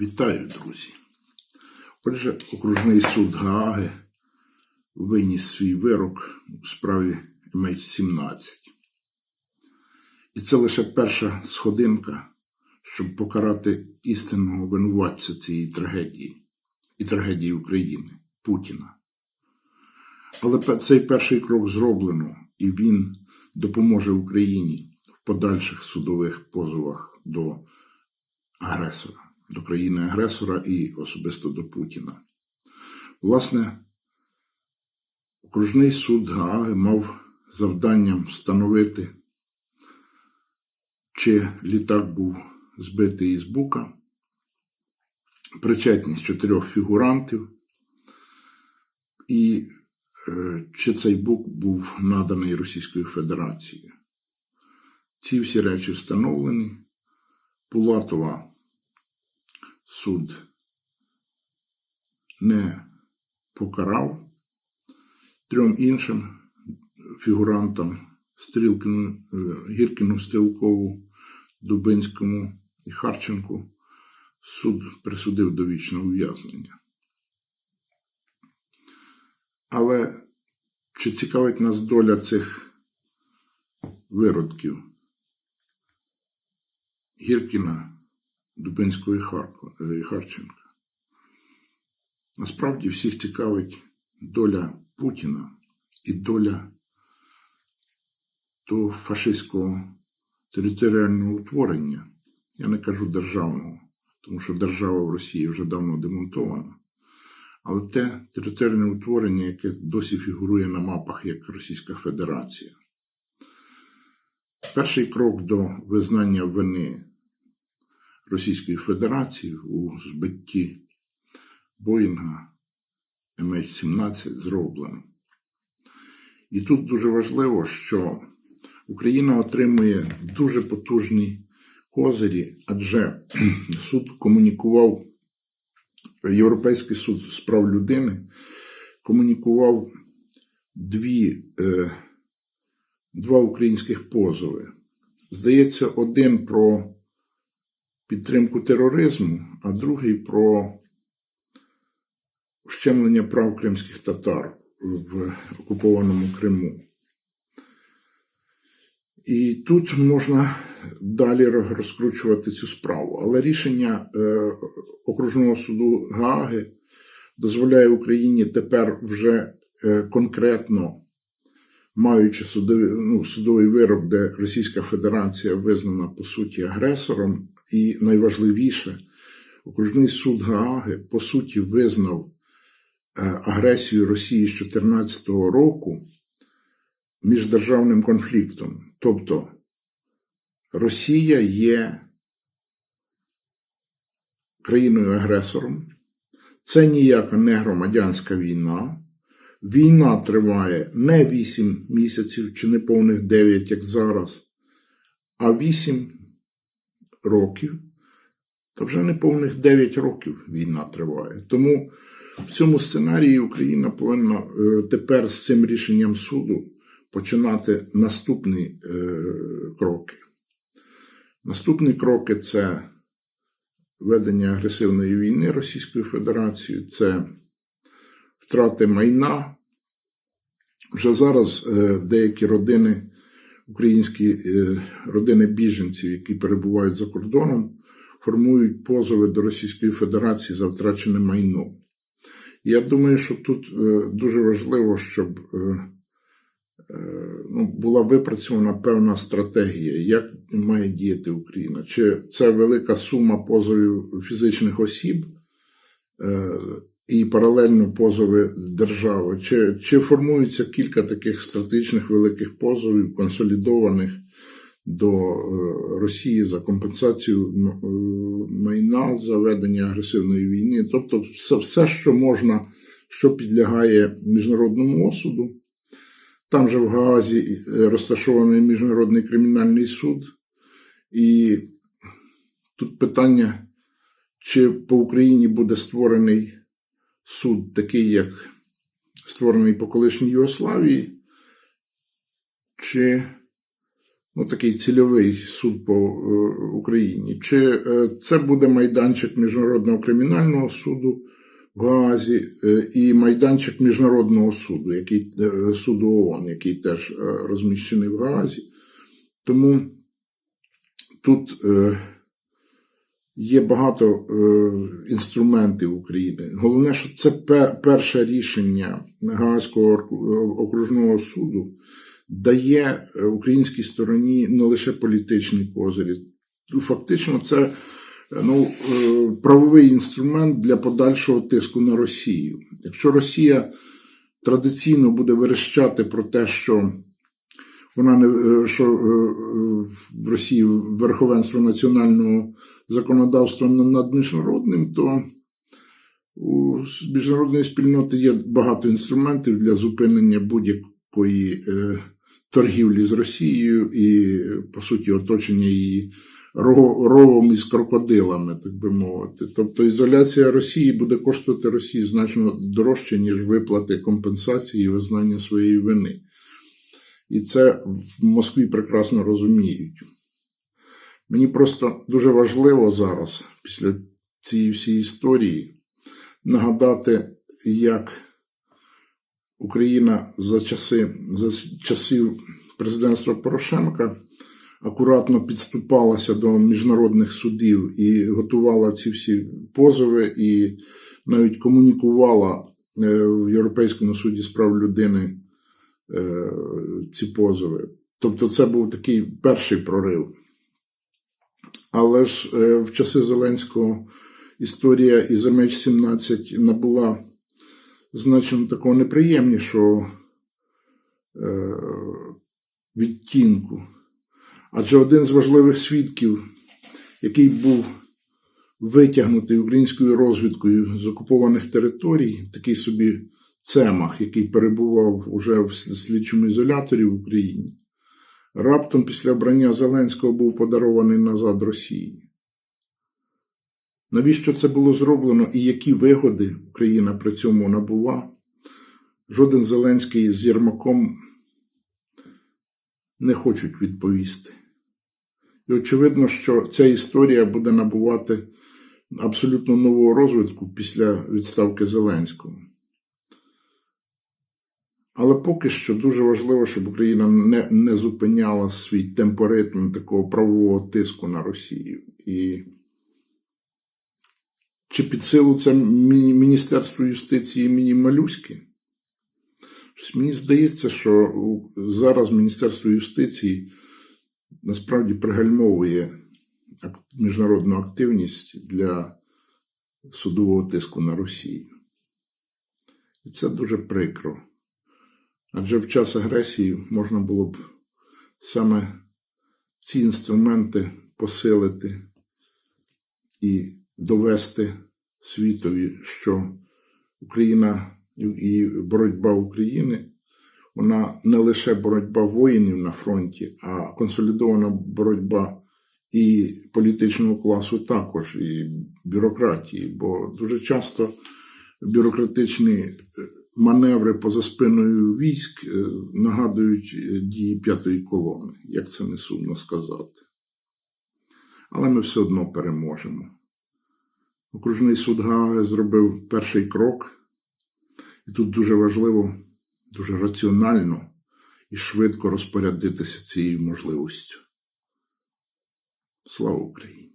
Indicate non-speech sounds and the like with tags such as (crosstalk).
Вітаю, друзі. Отже, окружний суд Гааги виніс свій вирок у справі MH17. І це лише перша сходинка, щоб покарати істинного винуватця цієї трагедії і трагедії України Путіна. Але цей перший крок зроблено, і він допоможе Україні в подальших судових позовах до агресора, до країни-агресора і особисто до Путіна. Власне, окружний суд Гааги мав завданням встановити, чи літак був збитий із бука, причетність чотирьох фігурантів, і е, чи цей бук був наданий Російською Федерацією. Ці всі речі встановлені. Пулатова суд не покарав трьом іншим фігурантам Стрілкину, е, Гіркіну, Стрілкову, Дубинському і Харченку суд присудив довічне ув'язнення. Але чи цікавить нас доля цих виродків Гіркіна, Дубинського е, і Харченка? Насправді всіх цікавить доля Путіна і доля того фашистського територіального утворення. Я не кажу державного, тому що держава в Росії вже давно демонтована. Але те територіальне утворення, яке досі фігурує на мапах як Російська Федерація. Перший крок до визнання вини Російської Федерації у збитті Боїнга MH17 зроблено. І тут дуже важливо, що Україна отримує дуже потужні козирі, адже (clears throat) суд комунікував, Європейський суд з прав людини комунікував дві, е, два українських позови. Здається, один про підтримку тероризму, а другий про вщемлення прав кримських татар в окупованому Криму. І тут можна далі розкручувати цю справу. Але рішення е, окружного суду Гааги дозволяє Україні тепер вже е, конкретно, маючи судовий, ну, судовий вирок, де Російська Федерація визнана по суті агресором, і найважливіше, окружний суд Гааги по суті визнав е, агресію Росії з 2014 року міждержавним конфліктом. Тобто Росія є країною-агресором, це ніяка не громадянська війна. Війна триває не 8 місяців чи не повних 9, як зараз, а 8 років. То вже не повних 9 років війна триває. Тому в цьому сценарії Україна повинна е, тепер з цим рішенням суду починати наступні е, кроки. Наступні кроки це ведення агресивної війни Російською Федерацією, це втрати майна. Вже зараз е, деякі родини, українські е, родини біженців, які перебувають за кордоном, формують позови до Російської Федерації за втрачене майно. Я думаю, що тут е, дуже важливо, щоб е, ну, була випрацьована певна стратегія, як має діяти Україна. Чи це велика сума позовів фізичних осіб і паралельно позови держави, чи, чи формується кілька таких стратегічних великих позовів, консолідованих до е, Росії за компенсацію е, майна за ведення агресивної війни, тобто все, все, що можна, що підлягає міжнародному осуду. Там же в Гаазі е, розташований Міжнародний кримінальний суд. І тут питання, чи по Україні буде створений суд такий, як створений по колишній Югославії, чи ну, такий цільовий суд по е, Україні. Чи е, це буде майданчик Міжнародного кримінального суду в Гаазі е, і майданчик Міжнародного суду, який, суду ООН, який теж розміщений в Гаазі. Тому тут є багато е, інструментів України. Головне, що це пе- перше рішення Гаазького ор- окружного суду дає е, українській стороні не лише політичні козирі. Ну, Фактично, це е, ну, е, правовий інструмент для подальшого тиску на Росію. Якщо Росія традиційно буде верещати про те, що вона не е, що е, е, в Росії верховенство національного законодавства над міжнародним, то у міжнародної спільноти є багато інструментів для зупинення будь-якої торгівлі з Росією і, по суті, оточення її ро- ровом із крокодилами, так би мовити. Тобто ізоляція Росії буде коштувати Росії значно дорожче, ніж виплати компенсації і визнання своєї вини. І це в Москві прекрасно розуміють. Мені просто дуже важливо зараз, після цієї всієї історії, нагадати, як Україна за часи, за часів президентства Порошенка акуратно підступалася до міжнародних судів і готувала ці всі позови, і навіть комунікувала е, в Європейському суді з прав людини ці позови. Тобто, це був такий перший прорив. Але ж е, в часи Зеленського історія із МH17 набула значно такого неприємнішого е, відтінку. Адже один з важливих свідків, який був витягнутий українською розвідкою з окупованих територій, такий собі Цемах, який перебував уже в слідчому ізоляторі в Україні, раптом після обрання Зеленського був подарований назад Росії. Навіщо це було зроблено і які вигоди Україна при цьому набула? Жоден Зеленський з Єрмаком не хочуть відповісти. І очевидно, що ця історія буде набувати абсолютно нового розвитку після відставки Зеленського. Але поки що дуже важливо, щоб Україна не, не зупиняла свій темпоритм такого правового тиску на Росію. І чи під силу це Міні- Міністерство юстиції імені Малюськи? Мені здається, що зараз Міністерство юстиції насправді пригальмовує міжнародну активність для судового тиску на Росію. І це дуже прикро. Адже в час агресії можна було б саме ці інструменти посилити і довести світові, що Україна і боротьба України вона не лише боротьба воїнів на фронті, а консолідована боротьба і політичного класу також, і бюрократії. Бо дуже часто бюрократичні е, маневри поза спиною військ е, нагадують е, дії п'ятої колони, як це не сумно сказати. Але ми все одно переможемо. Окружний суд Гааги зробив перший крок, і тут дуже важливо, дуже раціонально і швидко розпорядитися цією можливістю. Слава Україні!